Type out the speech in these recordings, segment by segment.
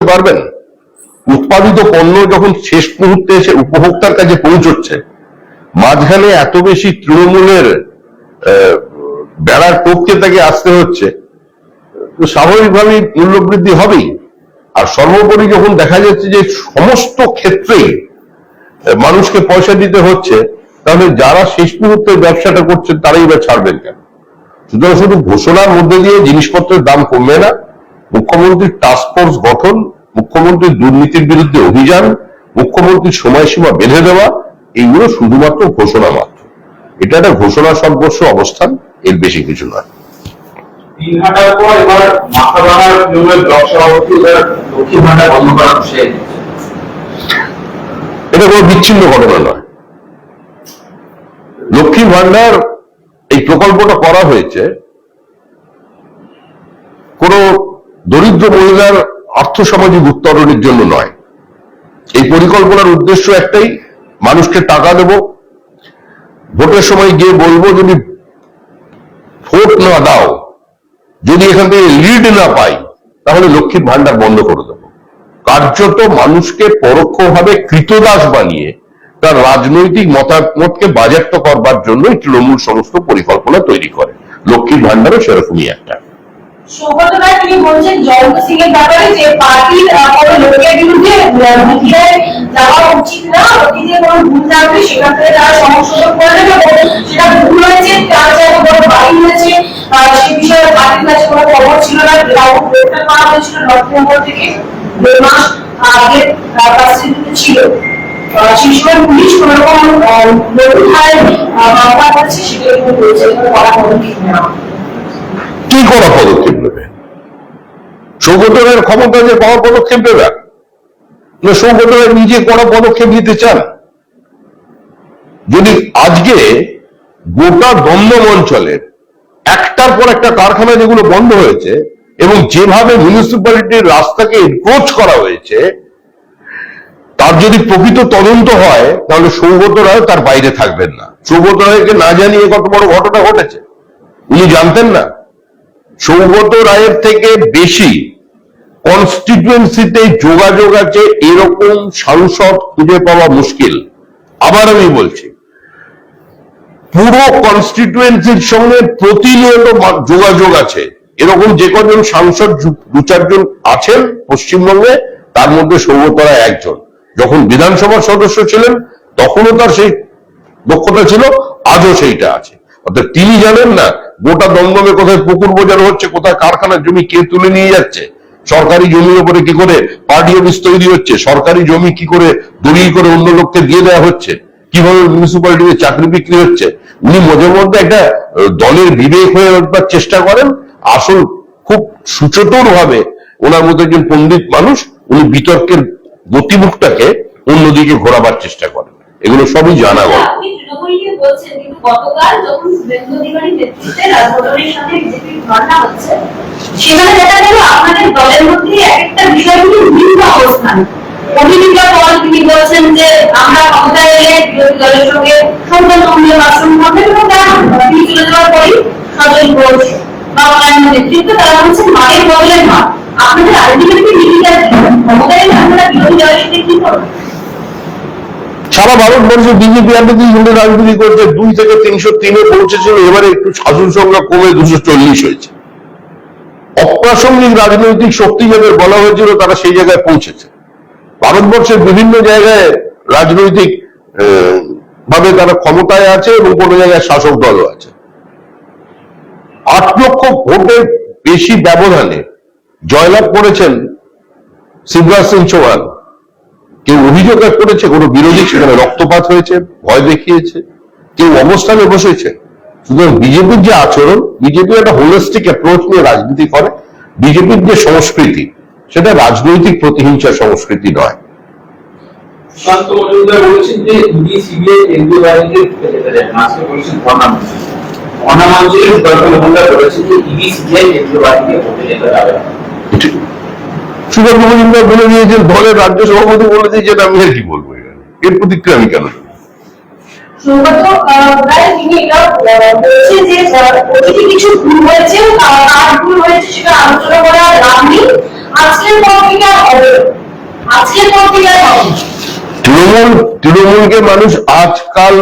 পারবেন? উৎপাদিত পণ্য যখন শেষ মুহূর্তে এসে উপভোক্তার কাছে পৌঁছচ্ছে, মাঝখানে এত বেশি তৃণমূলের বেড়ার টপকে তাকে আসতে হচ্ছে, তো স্বাভাবিকভাবেই মূল্যবৃদ্ধি হবেই। আর সর্বোপরি যখন দেখা যাচ্ছে যে সমস্ত ক্ষেত্রেই মানুষকে পয়সা দিতে হচ্ছে, তাহলে যারা শেষ মুহূর্তে ব্যবসাটা করছেন তারাই বা ছাড়বেন কেন? সুতরাং শুধু ঘোষণার মধ্যে দিয়ে জিনিসপত্রের দাম কমবে না মুখ্যমন্ত্রীর টাস্ক ফোর্স গঠন মুখ্যমন্ত্রীর দুর্নীতির বিরুদ্ধে অভিযান মুখ্যমন্ত্রীর সময়সীমা বেঁধে দেওয়া এইগুলো শুধুমাত্র ঘোষণা মাত্র। এটা একটা ঘোষণা সর্বস্ব অবস্থান এর বেশি কিছু নয়। এটা কোনো বিচ্ছিন্ন ঘটনা নয়। লক্ষ্মী ভান্ডার এই প্রকল্পটা করা হয়েছে কোন দরিদ্র মহিলার আর্থসামাজিক উত্তরণের জন্য নয়। এই পরিকল্পনার উদ্দেশ্য একটাই, মানুষকে টাকা দেব। ভোটের সময় গিয়ে বলব, যদি ভোট না দাও, যদি এখান থেকে লিড না পাই, তাহলে লক্ষ্মীর ভান্ডার বন্ধ করে দেবো। কার্যত মানুষকে পরোক্ষভাবে কৃতদাস বানিয়ে তার রাজনৈতিক মতামতকে বাজেয়াপ্ত করবার জন্যই তৃণমূল সমস্ত পরিকল্পনা তৈরি করে। লক্ষ্মীর ভান্ডারও সেরকমই একটা। সৌগত রায় তিনি বলছেন, জয়ন্ত সিং এর ব্যাপারে যে পার্টির কোনো লোকের বিরুদ্ধে মিডিয়ায় যাওয়া উচিত না, অতীতে কোনো ভুল থাকলে সেখান থেকে তারা ছিল না পুলিশ রকম নেওয়া কি করা পদক্ষেপ নেবে। সৌগত রায়ের ক্ষমতা যে কড়া পদক্ষেপ নেবে? না সৌগত রায় নিজে কড়া পদক্ষেপ নিতে চান? যদি আজকে গোটা দমদম অঞ্চলের একটার পর একটা কারখানা যেগুলো বন্ধ হয়েছে এবং যেভাবে মিউনিসিপ্যালিটির রাস্তাকে এনক্রোচ করা হয়েছে, তার যদি প্রকৃত তদন্ত হয়, তাহলে সৌগত রায় তার বাইরে থাকবেন না। সৌগত রায়কে না জানিয়ে কত বড় ঘটনা ঘটেছে। উনি জানতেন না? সৌগত রায়ের থেকে বেশি কনস্টিটুয়েন্সিতে যোগাযোগ আছে এরকম সাংসদ খুঁজে পাওয়া মুশকিল। আবার আমি বলছি, পুরো কনস্টিটুয়েন্সির সঙ্গে প্রতিনিয়ত যোগাযোগ আছে। এরকম যে কজন সাংসদ দু- চারজন আছেন পশ্চিমবঙ্গে, তার মধ্যে সৌগত রায় একজন। যখন বিধানসভার সদস্য ছিলেন, তখনও তার সেই দক্ষতা ছিল, আজও সেইটা আছে। অর্থাৎ তিনি জানেন না গোটা দমদমে কোথায় পুকুর বোঝানো হচ্ছে, কোথায় কারখানার জমি কে তুলে নিয়ে যাচ্ছে। সরকারি জমির উপরে কি করে পার্টি অফিস তৈরি হচ্ছে, সরকারি জমি কি করে দলিল করে অন্য লোককে দিয়ে দেওয়া হচ্ছে, কীভাবে মিউনিসিপ্যালিটিতে চাকরি বিক্রি হচ্ছে। উনি মাঝে মধ্যে একটা দলের বিবেক হয়ে উঠবার চেষ্টা করেন। আসল খুব সুচতুর ভাবে ওনার মতো একজন পণ্ডিত মানুষ, উনি বিতর্কের গতিমুখটাকে অন্যদিকে ঘোরাবার চেষ্টা করেন। এগুলো সবই জানা গল্প। আপনি তৃণমূল নিয়ে বলছেন কিন্তু গতকাল যখন নেতৃত্বে রাজভবনের সাথে বিজেপির ধর্ণা হচ্ছে সেখানে দেখা গেল আপনাদের দলের মধ্যে এক একটা বিষয়গুলি ভিন্ন অবস্থান। অভিযোগের পর তিনি বলছেন যে আমরা ক্ষমতায় এলে বিরোধী দলের সঙ্গে সৌজন্যমূলক আচরণ করবেন এবং তারা তিনি চলে যাওয়ার পরই সজল ঘোষ বা অন্যান্য নেতৃত্ব তারা বলছেন মায়ের বদলের মা আপনাদের আলটিমেটলি নীতিটা ক্ষমতায় এলে আপনারা বিরোধী দলের সাথে কি করবেন? সারা ভারতবর্ষে বিজেপি এতদিন ধরে রাজনীতি করছে, দুই থেকে তিনশো তিনে পৌঁছেছিল, এবারে একটু শাসন সংখ্যা কমে দুশো চল্লিশ হয়েছে। অপ্রাসঙ্গিক রাজনৈতিক শক্তি যাদের বলা হয়েছিল, তারা সেই জায়গায় পৌঁছেছে। ভারতবর্ষের বিভিন্ন জায়গায় রাজনৈতিক ভাবে তারা ক্ষমতায় আছে এবং কোনো জায়গায় শাসক দলও আছে। আট লক্ষ ভোটের বেশি ব্যবধানে জয়লাভ করেছেন শিবরাজ সিং চৌহান। কেউ অভিযোগ করেছে কোনো বিরোধী সেখানে রক্তপাত হয়েছে ভয় দেখিয়েছে কেউ অবস্থানে বসেছে। সুতরাং বিজেপির যে আচরণ বিজেপি একটা হোলিস্টিক অ্যাপ্রোচ নিয়ে রাজনীতি করে বিজেপির যে সংস্কৃতি সেটা রাজনৈতিক প্রতিহিংসার সংস্কৃতি নয়। সুশান্ত মজুমদার বলেছেন যে ইডি সিবিআই কেন্দ্রীয় বলেছেন বলেছেন যে ইডি সিবিআই কেন্দ্রীয় বাহিনীকে যেতে যাবে সুগন্ধ মজুমদার বলে দিয়েছেন দলের রাজ্য সভাপতি বলে দিয়েছেন আমি আর কি বলব এর প্রতিক্রিয়া আমি কেন। তৃণমূল তৃণমূলকে মানুষ আজকাল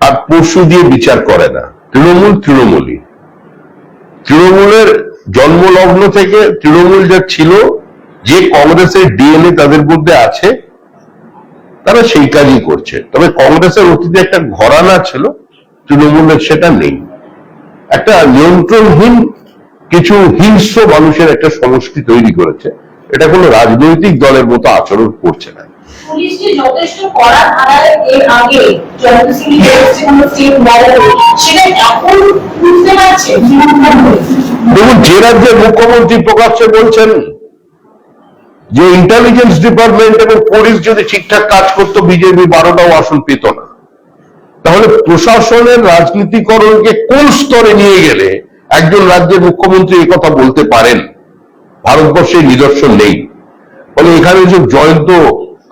আর পরশু দিয়ে বিচার করে না। তৃণমূল তৃণমূলই। তৃণমূলের জন্মলগ্ন থেকে তৃণমূল যা ছিল, যে কংগ্রেসের ডিএনএ তাদের মধ্যে আছে, তারা সেই কাজই করছে। তবে কংগ্রেসের অতীতে একটা ঘরানা ছিল, তৃণমূলের সেটা নেই। একটা নিয়ন্ত্রণহীন, কিছু হিংস্র মানুষের একটা সমষ্টি তৈরি করেছে। এটা কোনো রাজনৈতিক দলের মতো আচরণ করছে না। পুলিশ যে যথেষ্ট কড়া ধারায় এর আগে জয়ন্ত সিং কোনো স্টেপ নেয় সেটা এখন বুঝতে পারছে। দেখুন, যে রাজ্যের মুখ্যমন্ত্রী প্রকাশ্যে বলছেন যে ইন্টেলিজেন্স ডিপার্টমেন্ট এবং পুলিশ যদি ঠিকঠাক কাজ করতো বিজেপি বারোটাও আসন পেত না। তাহলে প্রশাসনের রাজনীতিকরণকে কোন স্তরে নিয়ে গেলে একজন রাজ্যের মুখ্যমন্ত্রী কথা বলতে পারেন? ভারতবর্ষে নিদর্শন নেই। ফলে এখানে যে জয়ন্ত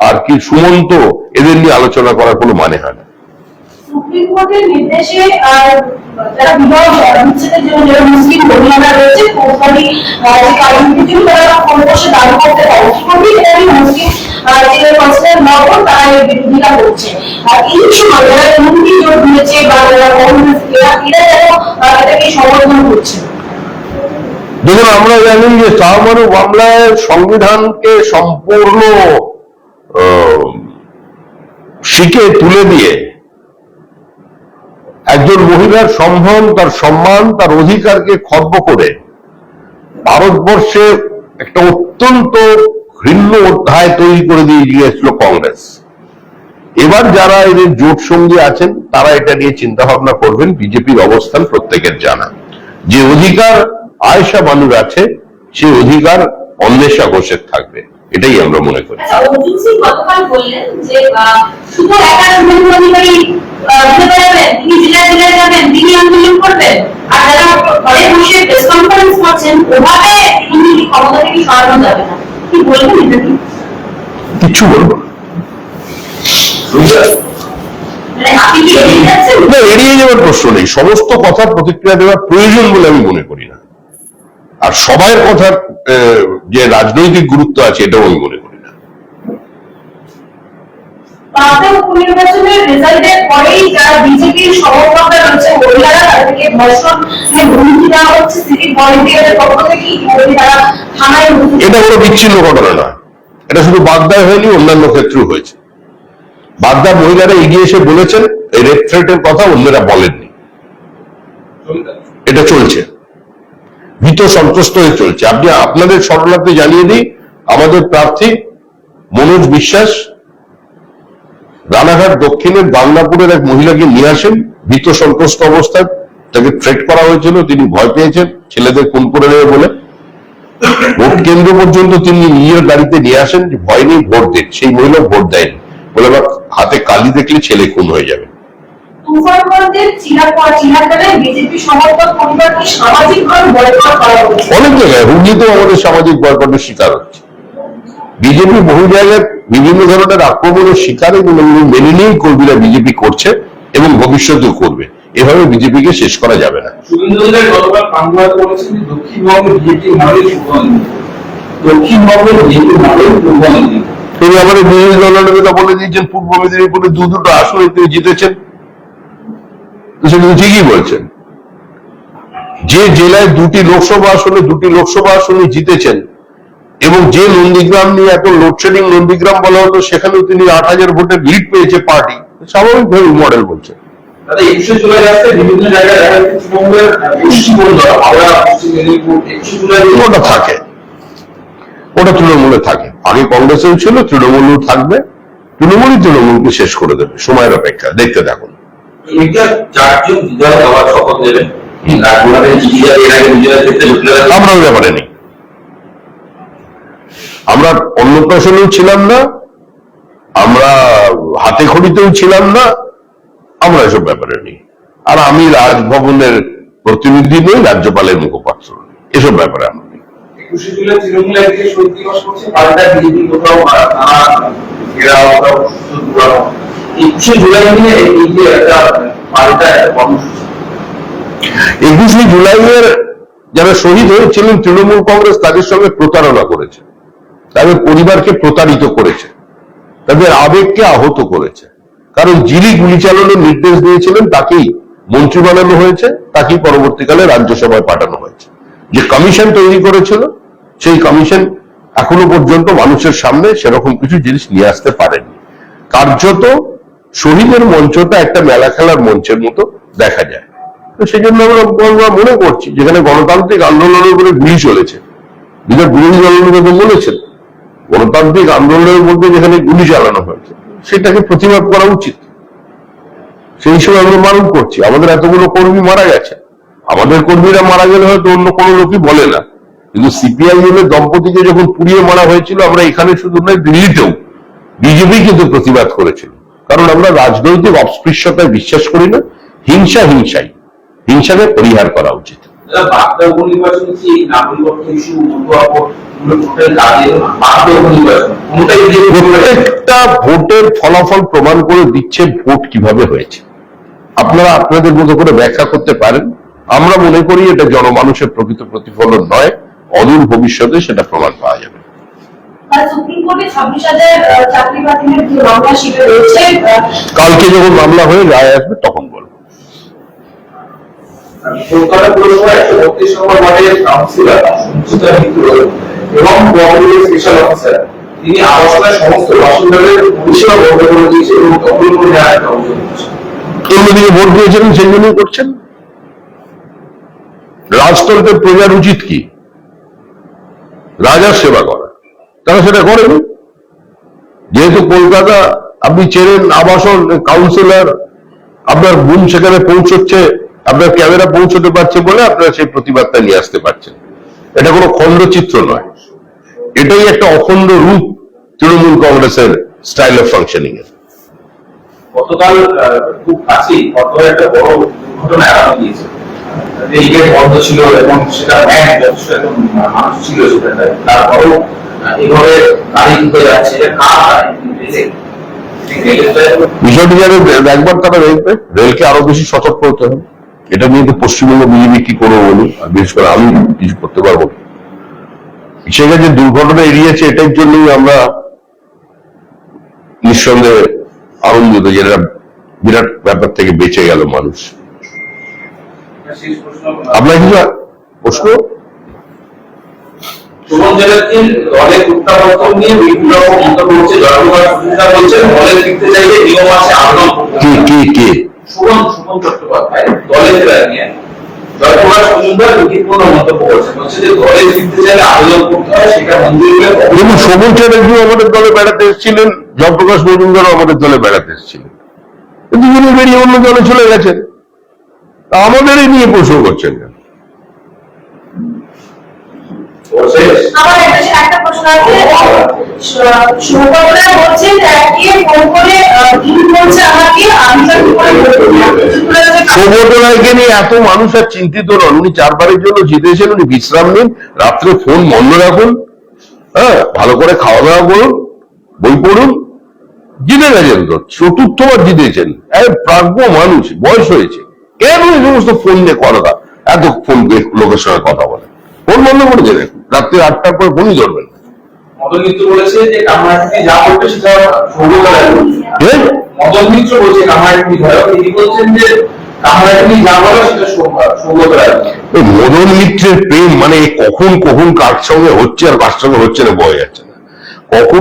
আর কি সুমন্ত এদের নিয়ে আলোচনা করার কোনো মানে হয় না। সুপ্রিম কোর্টের নির্দেশে যারা বিবাহ বিচ্ছেদের জন্য যারা মুসলিম মহিলারা রয়েছে কোম্পানি যে কারণটির জন্য তারা ফোন দাবি করতে পারে। কীভাবে এটা মুসলিম যে কনসার্ন নগর তারা এর বিরোধিতা করছে? আর এই সময় যারা এমনকি জোর দিয়েছে বা যারা কংগ্রেস এরা এরা যেন এটাকে সমর্থন করছে? দেখুন আমরা জানি যে চাহমারু মামলায় সংবিধানকে সম্পূর্ণ শিখে তুলে দিয়ে একজন মহিলার সম্মান, তার সম্মান, তার অধিকারকে খর্ব করে ভারতবর্ষে একটা অত্যন্ত ঘৃণ্য অধ্যায় তৈরি করে দিয়ে গিয়েছিল কংগ্রেস। এবার যারা এদের জোট সঙ্গী আছেন, তারা এটা নিয়ে চিন্তা ভাবনা করবেন, বিজেপির অবস্থান প্রত্যেকের জানা। যে অধিকার আয়েশা বানুর আছে, সে অধিকার অন্বেষা ঘোষের থাকবে। এটাই আমরা মনে করি। আচ্ছা অর্জুন সিং গতকাল বললেন যে শুধু একা শুভেন্দু অধিকারী আহ, ঘুরে বেড়াবেন তিনি জেলায় জেলায় যাবেন তিনি আন্দোলন করবেন আর যারা ঘরে বসে প্রেস কনফারেন্স করছেন ওভাবে ক্ষমতা থেকে সরানো যাবে না। কি বলবেন এটা কি কিচ্ছু বলব না। মানে এড়িয়ে যাওয়ার প্রশ্ন নেই। সমস্ত কথার প্রতিক্রিয়া দেওয়ার প্রয়োজন বলে আমি মনে করি না। আর সবাই কথার যে রাজনৈতিক গুরুত্ব আছে এটাও আমি মনে করি না। এটা কোনো বিচ্ছিন্ন ঘটনা নয় এটা শুধু বাগদায় হয়নি অন্যান্য ক্ষেত্রেও হয়েছে। বাগদার মহিলারা এগিয়ে এসে বলেছেন এই রেপ থ্রেটের কথা অন্যরা বলেননি। ভীত সন্ত্রস্ত হয়ে চলছে। আপনি, আপনাদের সরলাতে জানিয়ে দিই, আমাদের প্রার্থী মনোজ বিশ্বাস, রানাঘাট দক্ষিণের বাংলাপুরের এক মহিলাকে নিয়ে আসেন, ভীত সন্ত্রস্ত অবস্থায়। তাকে থ্রেট করা হয়েছিল, তিনি ভয় পেয়েছেন, ছেলেদের খুন করে নেবে বলে। ভোট কেন্দ্র পর্যন্ত তিনি নিজের গাড়িতে নিয়ে আসেন ভয় নেই ভোট দেন। সেই মহিলা ভোট দেয়নি। বলে হাতে কালি দেখলে ছেলে খুন হয়ে যাবে। তুফানগঞ্জের চিরাপা চিরাকালে বিজেপি সমর্থক পরিবারকে সামাজিকভাবে বয়কট করা হয়েছে অনেক জায়গায় হুগলিতেও আমাদের সামাজিক বয়কটের শিকার হচ্ছে। বিজেপি বহু জায়গায় বিভিন্ন ধরনের আক্রমণের শিকার এগুলো মেনে নিয়েই কর্মীরা বিজেপি করছে এবং ভবিষ্যতেও করবে। এভাবে বিজেপিকে শেষ করা যাবে না। তিনি আমাদের বিরোধী দলনেতা বলে দিয়েছেন পূর্ব মেদিনীপুরে দু দুটো আসনে তিনি জিতেছেন। তো সে কিন্তু ঠিকই বলছেন। যে জেলায় দুটি লোকসভা আসনে দুটি লোকসভা আসনে জিতেছেন এবং যে নন্দীগ্রাম নিয়ে এত লোডশেডিং নন্দীগ্রাম বলা হতো সেখানেও তিনি আট হাজার ভোটের লিড পেয়েছে পার্টি। স্বাভাবিকভাবে মডেল একুশে জুলাই বিভিন্ন জায়গায় জুলাই ওটা থাকে। ওটা তৃণমূলে থাকে। আগে কংগ্রেসেও ছিল তৃণমূলও থাকবে। তৃণমূলই তৃণমূলকে শেষ করে দেবে। সময়ের অপেক্ষা। দেখতে থাকুন। আমরা ওই ব্যাপারে নেই। আমরা অন্নপ্রাশনেও ছিলাম না আমরা হাতে খড়িতেও ছিলাম না আমরা এসব ব্যাপারে নেই। আর আমি রাজভবনের প্রতিনিধি নই রাজ্যপালের মুখপাত্র এসব ব্যাপারে আমরা নেই। একুশে একুশে জুলাই নিয়ে যারা শহীদ হয়েছিলেন তৃণমূল কংগ্রেস তাদের সঙ্গে প্রতারণা করেছে। তাদের পরিবারকে প্রতারিত করেছে। তাদের আবেগকে আহত করেছে। কারণ যিনি গুলি চালানোর নির্দেশ দিয়েছিলেন, তাকেই মন্ত্রী বানানো হয়েছে, তাকেই পরবর্তীকালে রাজ্যসভায় পাঠানো হয়েছে। যে কমিশন তৈরি করেছিল, সেই কমিশন এখনও পর্যন্ত মানুষের সামনে সেরকম কিছু জিনিস নিয়ে আসতে পারেনি। কার্যত শহীদের মঞ্চটা একটা মেলা খেলার মঞ্চের মতো দেখা যায়। তো সেই জন্য আমরা মনে করছি, যেখানে গণতান্ত্রিক আন্দোলনের উপরে গুলি চলেছে। বিধায়ক বিরোধী দলনেতা তো বলেছেন, গণতান্ত্রিক আন্দোলনের মধ্যে যেখানে গুলি চালানো হয়েছে, সেটাকে প্রতিবাদ করা উচিত। সেই হিসেবে আমরা মারণ করছি। আমাদের এতগুলো কর্মী মারা গেছে। আমাদের কর্মীরা মারা গেলে হয়তো অন্য কোনো লোকই বলে না। কিন্তু সিপিআইএম এর দম্পতিকে যখন পুড়িয়ে মারা হয়েছিল, আমরা এখানে শুধু নয়, দিল্লিতেও। বিজেপি কিন্তু প্রতিবাদ করেছিল। কারণ আমরা রাজনৈতিক অস্পৃশ্যতায় বিশ্বাস করি না হিংসা হিংসাই। হিংসাকে পরিহার করা উচিত। প্রত্যেকটা ভোটের ফলাফল প্রমাণ করে দিচ্ছে ভোট কীভাবে হয়েছে। আপনারা আপনাদের মতো করে ব্যাখ্যা করতে পারেন। আমরা মনে করি এটা জনমানুষের প্রকৃত প্রতিফলন নয় অদূর ভবিষ্যতে সেটা প্রমাণ পাওয়া যাবে। কালকে যখন মামলা হয়ে রায় আসবে তখন বলব। কলকাতা পুরসভা একশো বত্রিশ নম্বর ওয়ার্ডের কাউন্সিলর সঞ্চিতা মিত্র এবং কোঅপারেটিভ স্পেশাল অফিসার তিনি আবাসনের সমস্ত বাসিন্দাদের পরিষেবা বন্ধ করে দিয়েছে এবং দখল করে নেওয়ার অভিযোগ করছে অন্যদিকে ভোট দিয়েছিলেন করছেন? রাজতন্ত্রের প্রজার উচিত কি? রাজার সেবা করা। তারা সেটা করেনি। যেহেতু কলকাতা, আপনি চেনেন আবাসন কাউন্সিলর, আপনার বুম সেখানে পৌঁছচ্ছে, আপনার ক্যামেরা পৌঁছতে পারছে বলে আপনারা সেই প্রতিবাদটা নিয়ে আসতে পারছেন। এটা কোনো খণ্ডচিত্র নয়। এটাই একটা অখণ্ড রূপ তৃণমূল কংগ্রেসের স্টাইল অফ ফাংশনিং এর। গতকাল খুব গতকাল একটা বড় এভাবে যাচ্ছে এটা কার? বিষয়টি যারা একবার তারা দেখবে রেলকে আরও বেশি সতর্ক হতে হবে। এটা নিয়ে তো পশ্চিমবঙ্গ বিজেপি কি করব বলি বিশেষ করে আমি কিছু করতে পারব সেখানে যে দুর্ঘটনা এড়িয়েছে এটার জন্যই আমরা নিঃসন্দেহে আনন্দিত যে এরা বিরাট ব্যাপার থেকে বেঁচে গেল মানুষ। আপনার কিছু প্রশ্ন? সুমন চ্যাটার্জির দলের প্রত্যাবর্তন নিয়ে বিভিন্ন রকম মন্তব্য করছে জয়প্রকাশ মজুমদার বলছেন দলে ফিরতে চাইলে নিয়ম আছে আবেদন করতে কে হবে। কে কে? সুমন সুমন চট্টোপাধ্যায় দলে ফেরা নিয়ে জয়প্রকাশ মজুমদার বিধিপূর্ণ মন্তব্য করছেন। বলছে যে দলে ফিরতে চাইলে আবেদন করতে হয় সেটা মঞ্জুর হলে দেখুন চ্যাটার্জি আমাদের দলে বেড়াতে এসেছিলেন জয়প্রকাশ মজুমদারও আমাদের দলে বেড়াতে এসেছিলেন। দুজনে বেরিয়ে অন্য দলে চলে গেছেন। তা আমাদের এই নিয়ে প্রশ্ন করছেন কেন? শেষ আমার একটা একটা প্রশ্ন আছে শুভকর্মা বলছেন কে ফোন করে আহ, বলছে আমাকে? আমি তাকে করে বলব? সৌগত রায়কে নিয়ে এত মানুষ আর চিন্তিত নন। উনি চারবারের জন্য জিতেছেন উনি বিশ্রাম নিন। রাত্রে ফোন বন্ধ রাখুন। হ্যাঁ ভালো করে খাওয়া দাওয়া করুন বই পড়ুন। জিতে গেছেন তো চতুর্থবার জিতেছেন। এক প্রাজ্ঞ মানুষ বয়স হয়েছে। কেন এই সমস্ত ফোন নিয়ে কথা? এত ফোন লোকের সঙ্গে কথা বলে। ফোন বন্ধ করে দেবেন রাত্রি আটটার পর ফোনই ধরবেন মদন মিত্রের প্রেম মানে কখন কখন কার সঙ্গে হচ্ছে আর কার সঙ্গে হচ্ছে না বয়ে যাচ্ছে না। কখনো